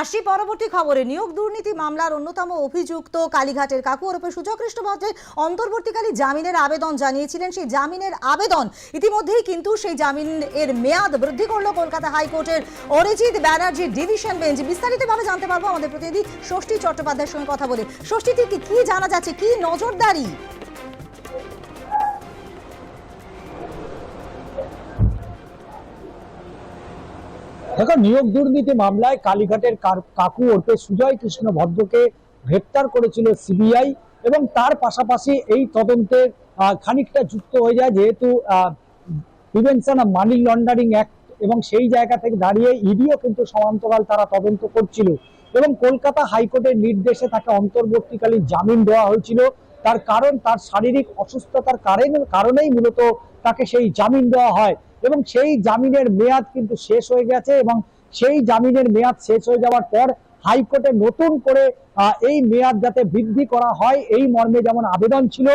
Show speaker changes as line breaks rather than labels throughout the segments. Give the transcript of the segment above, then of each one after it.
আসছি পরবর্তী খবরে। নিয়োগ দুর্নীতি মামলার অন্যতম অভিযুক্ত কালীঘাটের কাকু ওরফে সুজকৃষ্ণ ভদ্রের অন্তর্বর্তীকালী জামিনের আবেদন জানিয়েছিলেন। সেই জামিনের আবেদন ইতিমধ্যেই কিন্তু সেই জামিনের মেয়াদ বৃদ্ধি করল কলকাতা হাইকোর্টের। Arijit Banerjee division bench. বিস্তারিতভাবে জানতে পারব আমাদের প্রতিনিধি ষষ্ঠী চট্টোপাধ্যায়ের সঙ্গে কথা বলে। ষষ্ঠী ঠিক কি জানা যাচ্ছে? কি নজরদারি?
দেখো, নিয়োগ দুর্নীতি মামলায় কালীঘাটের কাকু ওরফে সুজয় কৃষ্ণ ভদ্রকে গ্রেপ্তার করেছিল সিবিআই এবং তার পাশাপাশি এই তদন্তে খানিকটা যুক্ত হয়ে যায় যেহেতু prevention of money laundering act এবং সেই জায়গা থেকে দাঁড়িয়ে ইডিও কিন্তু সমান্তরাল তারা তদন্ত করছিল এবং কলকাতা হাইকোর্টের নির্দেশে তাকে অন্তর্বর্তীকালীন জামিন দেওয়া হয়েছিল। তার কারণ, তার শারীরিক অসুস্থতার কারণে- কারণেই মূলত তাকে সেই জামিন দেওয়া হয়। এবং সেই জামিনের মেয়াদ কিন্তু শেষ হয়ে গেছে এবং সেই জামিনের মেয়াদ শেষ হয়ে যাওয়ার পর হাইকোর্টে নতুন করে এই মেয়াদ যাতে বৃদ্ধি করা হয়, এই মর্মে যেমন আবেদন ছিল,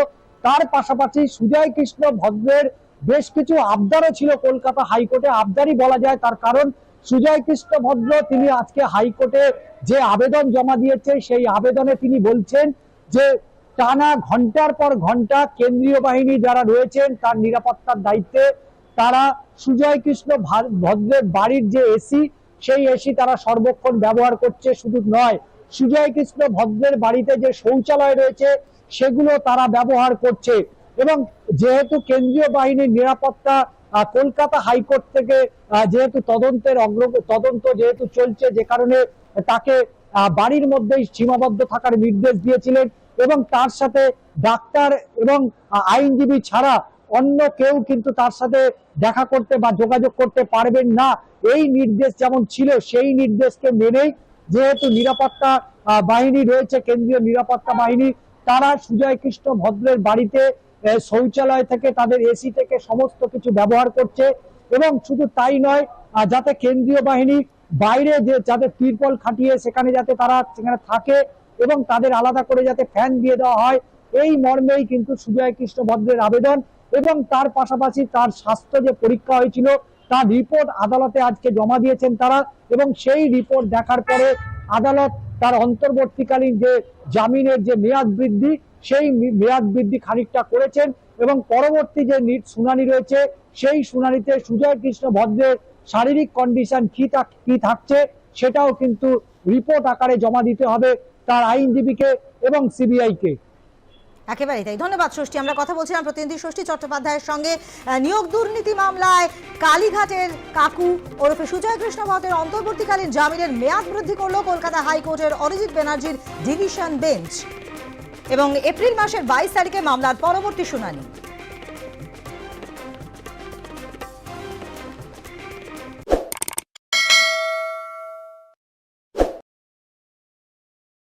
তার পাশাপাশি সুজয় কৃষ্ণ ভদ্রের বেশ কিছু আবদারও ছিল কলকাতা হাইকোর্টে। আবদারই বলা যায় তার কারণ, সুজয় কৃষ্ণ ভদ্র তিনি আজকে হাইকোর্টে যে আবেদন জমা দিয়েছে, সেই আবেদনে তিনি বলছেন যে টানা ঘণ্টার পর ঘণ্টা কেন্দ্রীয় বাহিনী যারা রয়েছেন, তার নিরাপত্তার দায়িত্বে তারা সুজয় কৃষ্ণ ভদ্রের বাড়ির যে এসি, সেই এসি তারা সর্বক্ষণ ব্যবহার করছে, শুধু নয়। সুজয় কৃষ্ণ ভদ্রের বাড়িতে যে শৌচালয় রয়েছে, সেগুলো তারা ব্যবহার করছে। এবং যেহেতু কেন্দ্রীয় বাহিনীর নিরাপত্তা কলকাতা হাইকোর্ট থেকে যেহেতু তদন্তের অগ্র তদন্ত যেহেতু চলছে, যে কারণে তাকে বাড়ির মধ্যেই সীমাবদ্ধ থাকার নির্দেশ দিয়েছিলেন। এবং তার সাথে ডাক্তার এবং আইনজীবী ছাড়া অন্য কেউ কিন্তু তার সাথে দেখা করতে বা যোগাযোগ করতে পারবেন না। এই নির্দেশ যেমন ছিল, সেই নির্দেশকে মেনেই যেহেতু নিরাপত্তা বাহিনী রয়েছে, কেন্দ্রীয় নিরাপত্তা বাহিনী, তারা সুজয় কৃষ্ণ ভদ্রের বাড়িতে শৌচালয় থেকে তাদের এসি থেকে সমস্ত কিছু ব্যবহার করছে এবং শুধু তাই নয় যাতে কেন্দ্রীয় বাহিনী বাইরে যে, যাতে তিরপল খাটিয়ে সেখানে যাতে তারা সেখানে থাকে এবং তাদের আলাদা করে যাতে ফ্যান দিয়ে দেওয়া হয়, এই মর্মেই কিন্তু সুজয় কৃষ্ণ ভদ্রের আবেদন। এবং তার পাশাপাশি তার স্বাস্থ্য যে পরীক্ষা হয়েছিল, তার রিপোর্ট আদালতে আজকে জমা দিয়েছেন তারা এবং সেই রিপোর্ট দেখার পরে আদালত তার অন্তর্বর্তীকালীন যে জামিনের যে মেয়াদ বৃদ্ধি, সেই মেয়াদ বৃদ্ধি খানিকটা করেছেন এবং পরবর্তী যে শুনানি রয়েছে, সেই শুনানিতে সুজয় কৃষ্ণ ভদ্রের শারীরিক কন্ডিশন কি কি থাকছে, সেটাও কিন্তু রিপোর্ট আকারে জমা দিতে হবে তার আইনজীবীকে এবং সিবিআই কে।
একেবারেই তাই। ধন্যবাদ, ষষ্ঠী। আমরা কথা বলছিলাম প্রতিনিধি ষষ্ঠী চট্টোপাধ্যায়ের সঙ্গে নিয়োগ দুর্নীতি মামলায় কালীঘাটের কাকু ওরফে সুজয় কৃষ্ণ ভদ্রের অন্তর্বর্তীকালীন জামিনের মেয়াদ বৃদ্ধি করল কলকাতা হাইকোর্টের অরিজিৎ ব্যানার্জির ডিভিশন বেঞ্চ। এবং এপ্রিল মাসের বাইশ তারিখে মামলার পরবর্তী শুনানি।